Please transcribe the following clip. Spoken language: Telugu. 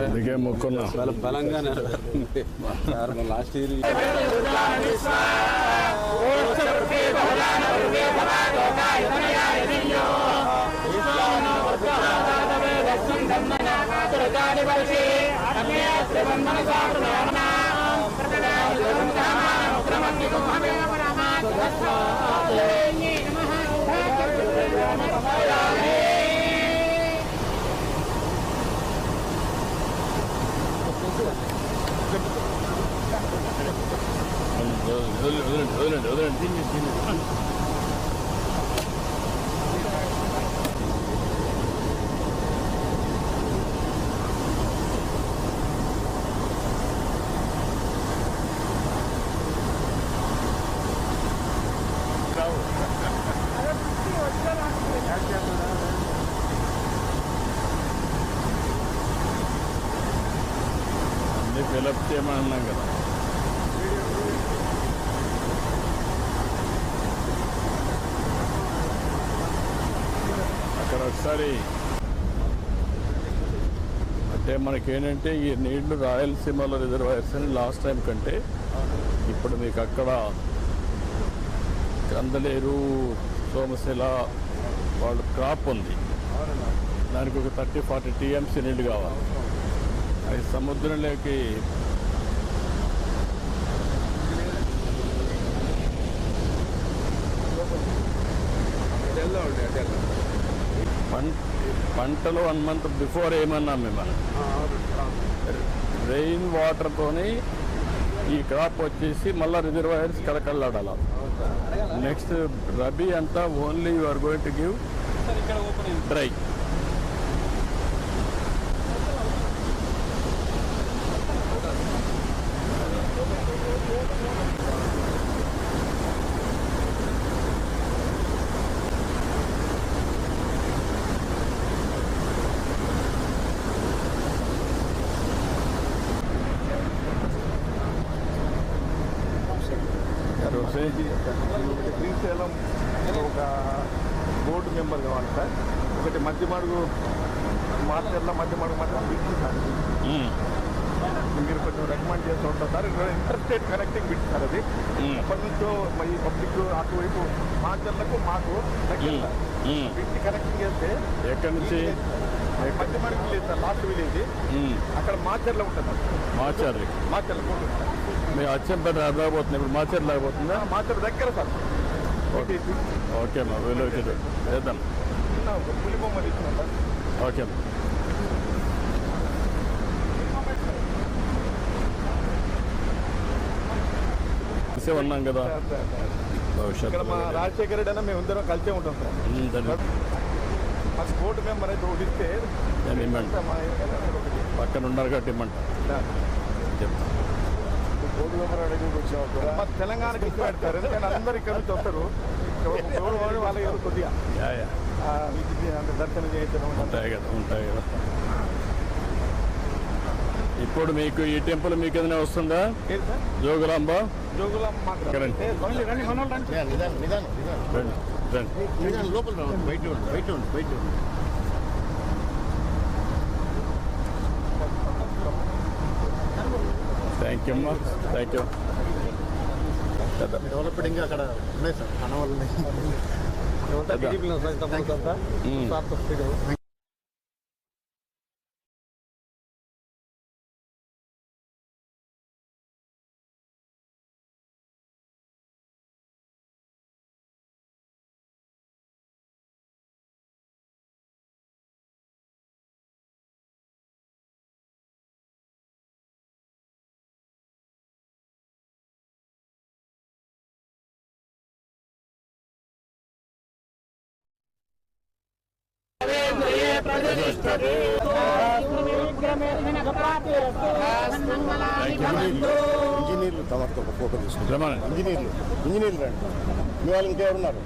అందుకే మొక్కున్నా. బల బలంగా నెరవేరుతుంది లాస్ట్ ఇయర్ వదలండి వదలండి వదలండి అన్ని ఫిలప్ చేయమని అన్నాం కదా ఒకసారి. అంటే మనకేంటంటే ఈ నీళ్ళు రాయలసీమలో రిజర్వాయర్స్ అని లాస్ట్ టైం కంటే ఇప్పుడు మీకు అక్కడ కందలేరు సోమశిల వాళ్ళు క్రాప్ ఉంది. దానికి ఒక థర్టీ ఫార్టీ టీఎంసీ నీళ్ళు కావాలి. అది సముద్రంలోకి పంటలు వన్ మంత్ బిఫోర్ ఏమన్నాం మిమ్మల్ని? రెయిన్ వాటర్తోని ఈ క్రాప్ వచ్చేసి మళ్ళీ రిజర్వాయర్స్ కలకల్లాడాల నెక్స్ట్ రబీ అంతా only you are going to give dry Srisailam ఒక బోర్డు మెంబర్ కావాలి సార్. ఒకటి మధ్య మడుగు మాస్టర్ల మధ్య మడుగు మధ్య బిడ్స్ సార్. మీరు కొంచెం రికమెండ్ చేస్తూ ఉంటారు sir. Inter state connecting bit sir అది. అప్పటి నుంచో ఈ పబ్లిక్ అటువైపు మాస్టర్లకు మాకు. బిట్ కనెక్టింగ్ చేస్తే ఎక్కడి నుంచి? మధ్య మడుగు విలేజ్ సార్ లాస్ట్ విలేజ్. అక్కడ మాచర్ల ఉంటుంది మాచర్ల ఉంది సార్. మీ అచ్చంపేట రాబోతుంది ఇప్పుడు మాచారి ఆ, మాచర్ దగ్గర సార్. ఓకే. ఓకే మా వీలు చేద్దాం. చిన్న ఒక పులి బొమ్మ తీసుకున్నాం సార్. ఓకే చూసే ఉన్నాం కదా. ఇక్కడ మా భవిష్యత్తు రాజశేఖర రెడ్డి అన్న మేము ఇద్దరం కలిసే ఉంటాం సార్. మాకు బోర్డు మెంబర్ అయితే ఒకటి ఇస్తే. పక్కన ఉన్నారు కాబట్టి ఇమ్మంట. సార్, తెలంగాణకి ఇచ్చి పెడతారు. ఎందుకంటే అందరు ఇక్కడ నుంచి వస్తారు. ఎవరు వాడు వాళ్ళ ఎవరు కొద్దిగా. Yeah yeah. ఆ, ఇది అంటే దర్శనం చేయించడం ఉంటాయి కదా ఉంటాయి కదా. ఇప్పుడు మీకు ఈ టెంపుల్ మీకు ఏదైనా వస్తుందా? జోగులాంబ? జోగులం మాకు రండి. ఏ, రండి రండి మన వాళ్ళు రండి. నిదానం నిదానం నిదానం. రండి రండి. నిదానం లోపల బయట బయట బయట థ్యాంక్ యూ అమ్మా. థ్యాంక్ యూ డెవలప్మెంట్ అక్కడ ఉన్నాయి సార్. ఇదంతా టీడీపీలో ఇంజనీర్లు తమతో ఒక ఫోటో తీసుకుంటారు. ఇంజనీర్లు. ఇంజనీర్లు రండి. మీ వాళ్ళు ఇంకెవరున్నారు